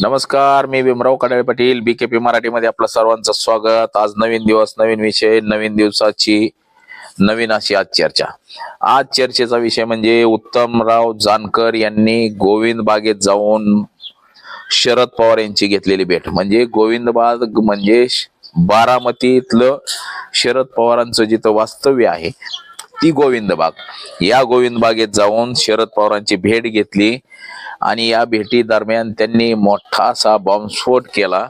नमस्कार मी भीमराव कडाळे पाटील बीकेपी मराठीमध्ये आपलं सर्वांचं स्वागत. आज नवीन दिवस नवीन विषय नवीन दिवसाची नवीन अशी आज चर्चा. आज चर्चेचा विषय म्हणजे उत्तमराव जानकर यांनी गोविंद बागेत जाऊन शरद पवार यांची घेतलेली भेट. म्हणजे गोविंद बाग म्हणजे बारामतीतलं शरद पवारांचं जिथं वास्तव्य आहे ती गोविंद बाग. या गोविंद बागेत जाऊन शरद पवारांची भेट घेतली. आणि या भेटी दरम्यान त्यांनी मोठा असा बॉम्बस्फोट केला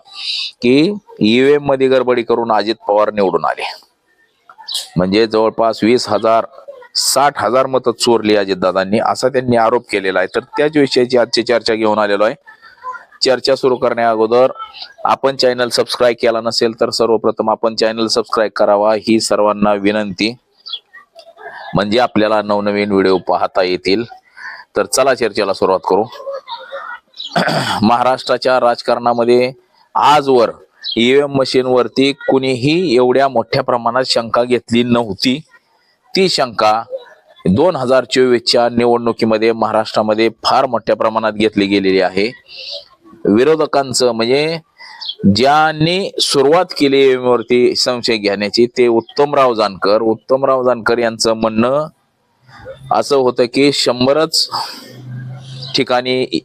की ईव्हीएममध्ये गडबडी करून अजित पवार निवडून आले. म्हणजे जवळपास वीस हजार साठ हजार मतं चोरली अजितदादांनी असा त्यांनी आरोप केलेला आहे. तर त्याच विषयाची आजची चर्चा घेऊन आलेलो आहे. चर्चा सुरू करण्या अगोदर आपण चॅनल सबस्क्राईब केला नसेल तर सर्वप्रथम आपण चॅनल सबस्क्राईब करावा ही सर्वांना विनंती. म्हणजे आपल्याला नवनवीन व्हिडिओ पाहता येतील. तर चला चर्चेला सुरुवात करू. महाराष्ट्राच्या राजकारणामध्ये आजवर ईव्हीएम मशीनवरती कुणीही एवढ्या मोठ्या प्रमाणात शंका घेतली नव्हती. ती शंका दोन हजार चोवीसच्या निवडणुकीमध्ये महाराष्ट्रामध्ये फार मोठ्या प्रमाणात घेतली गेलेली आहे. विरोधकांचं म्हणजे ज्यांनी सुरुवात केली EVM वरती संशय घेण्याची ते उत्तमराव जानकर. उत्तमराव जानकर यांचं म्हणणं असं होतं की शंभरच ठिकाणी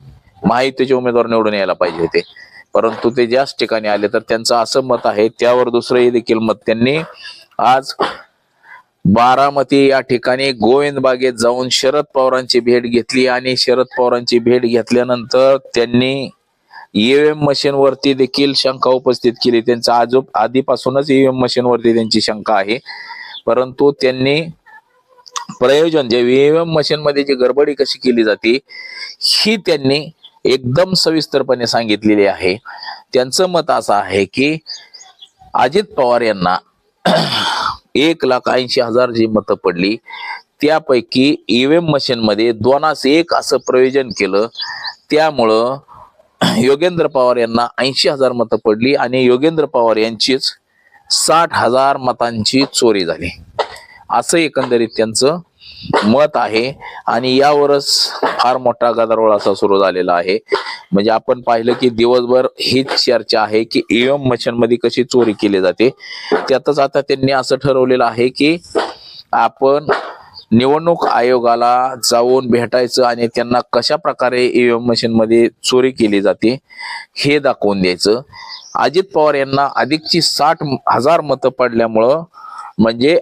महायुतीचे उमेदवार निवडून यायला पाहिजे होते. परंतु ते ज्याच ठिकाणी आले तर त्यांचं असं मत आहे त्यावर दुसरंही देखील मत त्यांनी आज बारामती या ठिकाणी गोविंद बागेत जाऊन शरद पवारांची भेट घेतली आणि शरद पवारांची भेट घेतल्यानंतर त्यांनी ईव्हीएम मशीन वरती देखील शंका उपस्थित केली. त्यांचा आजोब आधीपासूनच ईव्हीएम मशीन वरती त्यांची शंका आहे. परंतु त्यांनी प्रयोजन जे ईव्हीएम मशीनमध्ये जी गडबडी कशी केली जाते ही त्यांनी एकदम सविस्तरपणे सांगितलेली आहे. त्यांचं मत असं आहे की अजित पवार यांना एक लाख ऐंशी हजार जी मतं पडली त्यापैकी ईव्हीएम एम मशीनमध्ये दोनास एक असं प्रयोजन केलं. त्यामुळं योगेंद्र पवार यांना ऐंशी हजार मतं पडली आणि योगेंद्र पवार यांचीच साठ हजार मतांची चोरी झाली. असं एकंदरीत त्यांचं मत आहे. आणि यावरच फार मोठा गदारोळ असा सुरू झालेला आहे. म्हणजे आपण पाहिलं की दिवसभर हीच चर्चा आहे की ईव्हीएम मशीनमध्ये कशी चोरी केली जाते. त्यातच आता त्यांनी असं ठरवलेलं आहे की आपण निवडणूक आयोगाला जाऊन भेटायचं आणि त्यांना कशा प्रकारे ईव्हीएम मशीनमध्ये चोरी केली जाते हे दाखवून द्यायचं. अजित पवार यांना अधिकची साठ हजार मतं पडल्यामुळं म्हणजे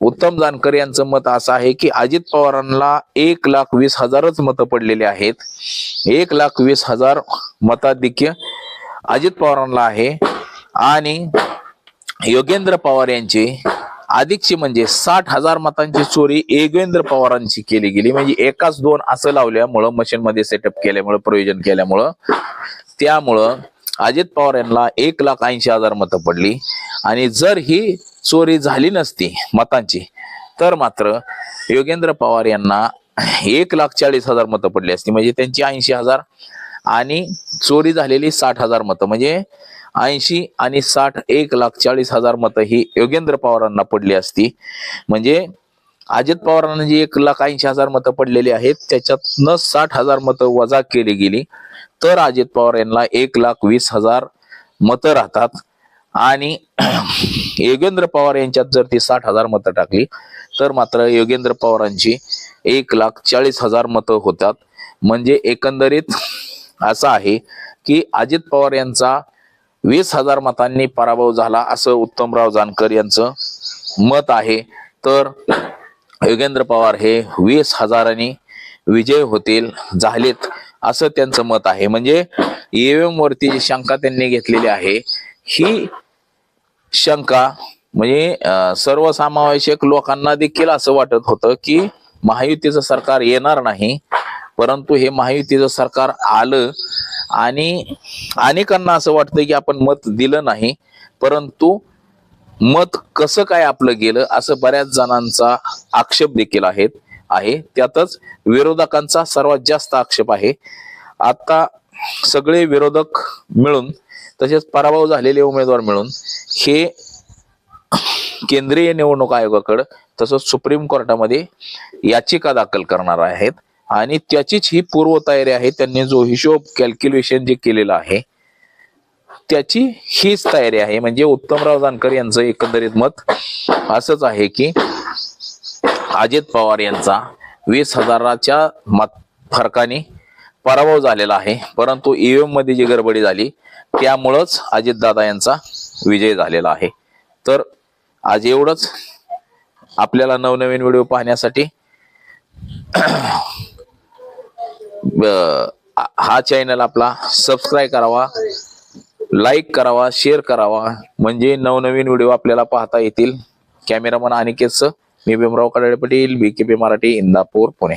उत्तम जानकर यांचं मत असं आहे की अजित पवारांना एक लाख वीस हजारच मतं पडलेली आहेत. एक लाख वीस हजार मताधिक्य अजित पवारांना आहे. आणि योगेंद्र पवार यांची अधिकची म्हणजे साठ हजार मतांची चोरी योगेंद्र पवारांची केली गेली. म्हणजे एकाच दोन असं लावल्यामुळं मशीन मध्ये सेटअप केल्यामुळं प्रयोजन केल्यामुळं त्यामुळं अजित पवार यांना एक लाख ऐंशी हजार मतं पडली. आणि जर ही चोरी झाली नसती मतांची. तर मात्र योगेंद्र पवार यांना एक लाख चाळीस हजार मतं पडली असती. म्हणजे त्यांची ऐंशी हजार आणि चोरी झालेली साठ हजार मतं. म्हणजे ऐंशी आणि साठ एक लाख चाळीस हजार मतं ही योगेंद्र पवारांना पडली असती. म्हणजे अजित पवारांना जी एक लाख ऐंशी हजार मतं पडलेली आहेत त्याच्यातनं साठ हजार मतं वजा केली गेली. तर अजित पवार यांना एक लाख वीस हजार मतं राहतात. आणि योगेंद्र पवार यांच्यात जर ती साठ हजार मतं टाकली तर मात्र योगेंद्र पवारांची एक लाख चाळीस हजार मतं होतात. म्हणजे एकंदरीत असं आहे की अजित पवार यांचा वीस हजार मतांनी पराभव झाला असं उत्तमराव जानकर यांचं मत आहे. तर योगेंद्र पवार हे वीस हजारांनी विजय होतील झालेत असं त्यांचं मत आहे. म्हणजे ईव्हीएम वरती जी शंका त्यांनी घेतलेली आहे ही शंका म्हणजे सर्वसमावेशक लोकांना देखील असं वाटत होतं की महायुतीचं सरकार येणार नाही परंतु हे महायुतीचं सरकार आलं आणि अनेकांना असं वाटतं की आपण मत दिलं नाही परंतु मत कसं काय आपलं गेलं असं बऱ्याच जणांचा आक्षेप देखील आहेत आहे. त्यातच विरोधकांचा सर्वात जास्त आक्षेप आहे. आता सगळे विरोधक मिळून तसेच पराभव झालेले उमेदवार मिळून हे केंद्रीय निवडणूक आयोगाकडे तसंच सुप्रीम कोर्टामध्ये याचिका दाखल करणार आहेत. आणि त्याचीच ही पूर्वतयारी आहे त्यांनी जो हिशोब कॅल्क्युलेशन जे केलेलं आहे त्याची हीच तयारी आहे. म्हणजे उत्तमराव जानकर यांचं एकंदरीत मत असंच आहे की अजित पवार यांचा वीस हजाराच्या मत फरकाने पराभव झालेला आहे. परंतु ईव्हीएममध्ये जी गडबडी झाली त्यामुळंच अजितदादा यांचा विजय झालेला आहे. तर आज एवढंच. आपल्याला नवनवीन व्हिडिओ पाहण्यासाठी हा चॅनल आपला सबस्क्राईब करावा लाईक करावा शेअर करावा. म्हणजे नवनवीन व्हिडिओ आपल्याला पाहता येतील. कॅमेरामन अनिकेतचं मी Bhimrao Kadadepatil B K P Marathi Indapur Pune.